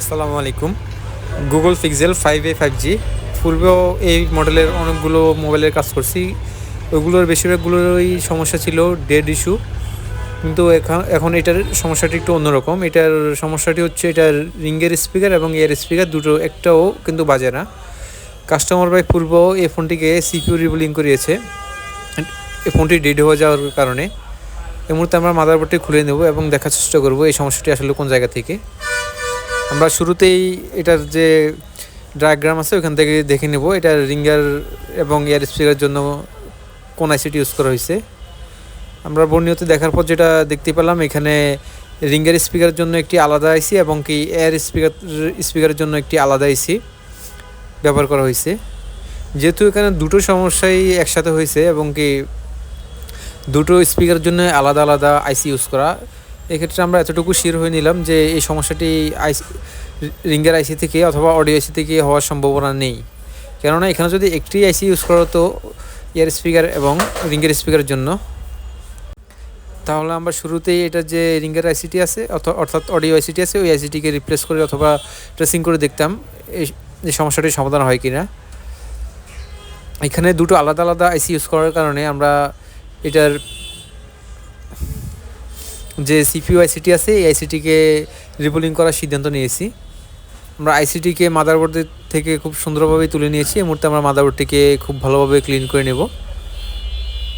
আসসালামু আলাইকুম। Google Pixel five A five G পূর্বেও এই মডেলের অনেকগুলো মোবাইলের কাজ করছি। ওগুলোর বেশিরভাগগুলোরই সমস্যা ছিল ডেড ইস্যু কিন্তু এখন এখন এটার সমস্যাটি একটু অন্যরকম। এটার সমস্যাটি হচ্ছে এটার রিঙ্গের স্পিকার এবং এর স্পিকার দুটো একটাও কিন্তু বাজে না। কাস্টমার বাই পূর্ব এই ফোনটিকে সিপিউ রিবুলিং করিয়েছে। এই ফোনটি ডেড হয়ে যাওয়ার কারণে। এই মুহূর্তে আমরা মাদারবোর্ডটি খুলে নেব এবং দেখার চেষ্টা করব এই সমস্যাটি আসলে কোন জায়গা থেকে। আমরা শুরুতেই এটার যে ডায়াগ্রাম আছে, ওখান থেকে দেখে নেব। এটা রিঙ্গার এবং এয়ার স্পিকারের জন্য কোন আইসিটি ইউজ করা হয়েছে। আমরা বর্ণীয়তে দেখার পর যেটা দেখতে পেলাম, এখানে রিঙ্গার স্পিকারের জন্য একটি আলাদা আইসি এবং কি এয়ার স্পিকার স্পিকারের জন্য একটি আলাদা আইসি ব্যবহার করা হয়েছে। যেহেতু এখানে দুটো সমস্যাই একসাথে হয়েছে এবং কি দুটো স্পিকারের জন্য আলাদা আলাদা আইসি ইউজ করা এক্ষেত্রে আমরা এতটুকু শির হয়ে নিলাম যে এই সমস্যাটি আইসি রিঙ্গের আইসি থেকে অথবা অডিও আইসি থেকে হওয়ার সম্ভাবনা নেই। কেননা এখানে যদি একটি আইসি ইউজ করা হতো ইয়ার স্পিকার এবং রিঙ্গের স্পিকারের জন্য, তাহলে আমরা শুরুতেই এটা যে রিঙ্গের আইসিটি আছে অর্থাৎ অডিও আইসিটি আছে, ওই আইসিটিকে রিপ্লেস করে অথবা ট্রেসিং করে দেখতাম এই সমস্যাটির সমাধান হয় কি না এখানে দুটো আলাদা আলাদা আইসি ইউজ করার কারণে আমরা এটার যে সিপিউ আইসিটি আছে, এই আইসিটিকে রিবোলিং করার সিদ্ধান্ত নিয়েছি। আমরা আইসিটিকে মাদারবোর্ড থেকে খুব সুন্দরভাবে তুলে নিয়েছি। এই মুহূর্তে আমরা মাদারবোর্ডটিকে খুব ভালোভাবে ক্লিন করে নেব।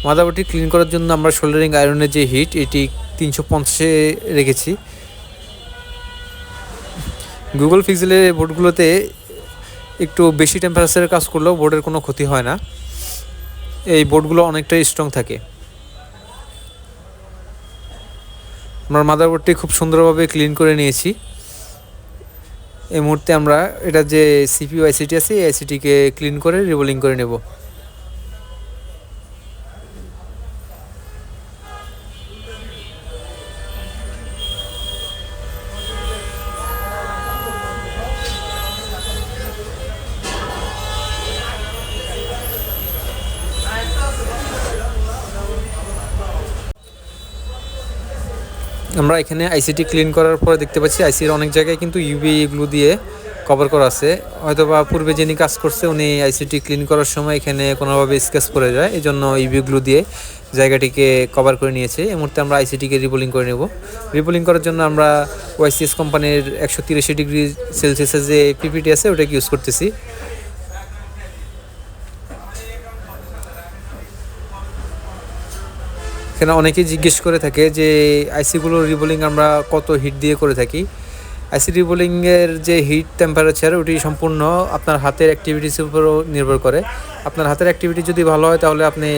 মাদারবোর্ডটি ক্লিন করার জন্য আমরা শোল্ডারিং আয়রনের যে হিট এটি তিনশো পঞ্চাশে রেখেছি। গুগল পিক্সেলের বোর্ডগুলোতে একটু বেশি টেম্পারেচারের কাজ করলেও বোর্ডের কোনো ক্ষতি হয় না। এই বোর্ডগুলো অনেকটাই স্ট্রং থাকে। আমরা মাদারবোর্ডটি খুব সুন্দরভাবে ক্লিন করে নিয়েছি। এই মুহূর্তে আমরা এটা যে সিপিউ আইসিটি আছে, এই আইসিটিকে ক্লিন করে রিবোলিং করে নেব। আমরা এখানে আইসিটি ক্লিন করার পরে দেখতে পাচ্ছি আইসির অনেক জায়গায় কিন্তু ইউবি এগুলো দিয়ে কভার করা আছে। হয়তো বা পূর্বে যিনি কাজ করছে, উনি আইসিটি ক্লিন করার সময় এখানে কোনোভাবে স্কেচ করে যায়। এই জন্য ইউবিগুলো দিয়ে জায়গাটিকে কভার করে নিয়েছে। এই মুহূর্তে আমরা আইসিটিকে রিবোলিং করে নেব। রিবোলিং করার জন্য আমরা ওয়াইসিএস কোম্পানির একশো তিরাশি ডিগ্রি সেলসিয়াসের যে পিপিটি আছে, ওটাকে ইউজ করতেছি। এখানে অনেকেই জিজ্ঞেস করে থাকে যে আইসিগুলোর রিবোলিং আমরা কত হিট দিয়ে করে থাকি। আইসি রিবোলিংয়ের যে হিট টেম্পারেচার ওটি সম্পূর্ণ আপনার হাতের অ্যাক্টিভিটিসের উপরও নির্ভর করে। আপনার হাতের অ্যাক্টিভিটি যদি ভালো হয়, তাহলে আপনি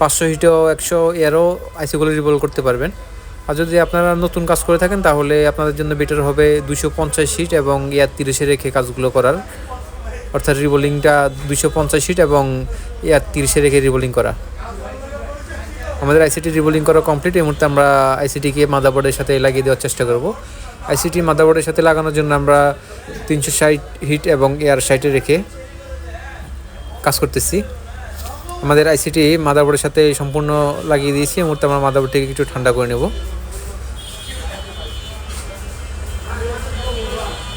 পাঁচশো হিটেও একশো এরও আইসিগুলো রিবোল করতে পারবেন। আর যদি আপনারা নতুন কাজ করে থাকেন, তাহলে আপনাদের জন্য বেটার হবে দুশো পঞ্চাশ হিট এবং ইয়ার তিরিশে রেখে কাজগুলো করার। অর্থাৎ রিবোলিংটা দুশো পঞ্চাশ হিট এবং ইয়ার তিরিশে রেখে রিবোলিং করা। আমাদের আইসিটি রিবোলিং করা কমপ্লিট এই মুহূর্তে আমরা আইসিটিকে মাদাবোর্ডের সাথে লাগিয়ে দেওয়ার চেষ্টা করব। আইসিটি মাদাবোর্ডের সাথে লাগানোর জন্য আমরা তিনশো ষাট হিট এবং এয়ার সাইটে রেখে কাজ করতেছি। আমাদের আইসিটি মাদাবোর্ডের সাথে সম্পূর্ণ লাগিয়ে দিয়েছি, এই মুহূর্তে আমরা মাদাবোর্ডটিকে একটু ঠান্ডা করে নেব।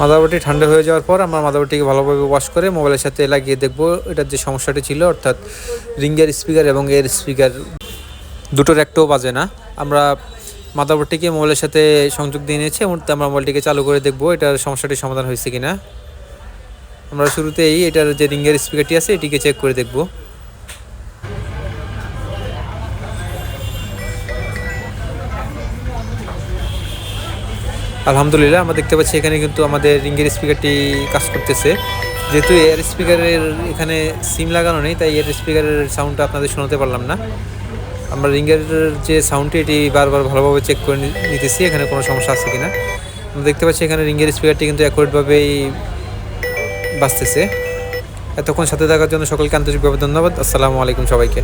মাদারবোর্ডটি ঠান্ডা হয়ে যাওয়ার পর আমরা মাদারবোর্ডটিকে ভালোভাবে ওয়াশ করে মোবাইলের সাথে লাগিয়ে দেখব এটার যে সমস্যাটি ছিল, অর্থাৎ রিঙ্গের স্পিকার এবং এর স্পিকার দুটোর একটাও বাজে না। আমরা মাদারবোর্ডটিকে মোবাইলের সাথে সংযোগ দিয়ে নিয়েছি মুহূর্তে আমরা মোবাইলটিকে চালু করে দেখব এটার সমস্যাটির সমাধান হয়েছে কি না আমরা শুরুতেই এটার যে রিঙ্গের স্পিকারটি আছে, এটিকে চেক করে দেখব। আলহামদুলিল্লাহ, আমরা দেখতে পাচ্ছি এখানে কিন্তু আমাদের রিঙ্গের স্পিকারটি কাজ করতেছে। যেহেতু এয়ার স্পিকারের এখানে সিম লাগানো নেই, তাই এয়ার স্পিকারের সাউন্ডটা আপনাদের শোনাতে পারলাম না। আমরা রিঙ্গের যে সাউন্ডটি এটি বারবার ভালোভাবে চেক করে নিতেছি, এখানে কোনো সমস্যা আছে কি না আমরা দেখতে পাচ্ছি এখানে রিঙ্গের স্পিকারটি কিন্তু অ্যাকুরেটভাবেই বাঁচতেছে এতক্ষণ সাথে থাকার জন্য সকলকে আন্তরিকভাবে ধন্যবাদ। আসসালামু আলাইকুম সবাইকে।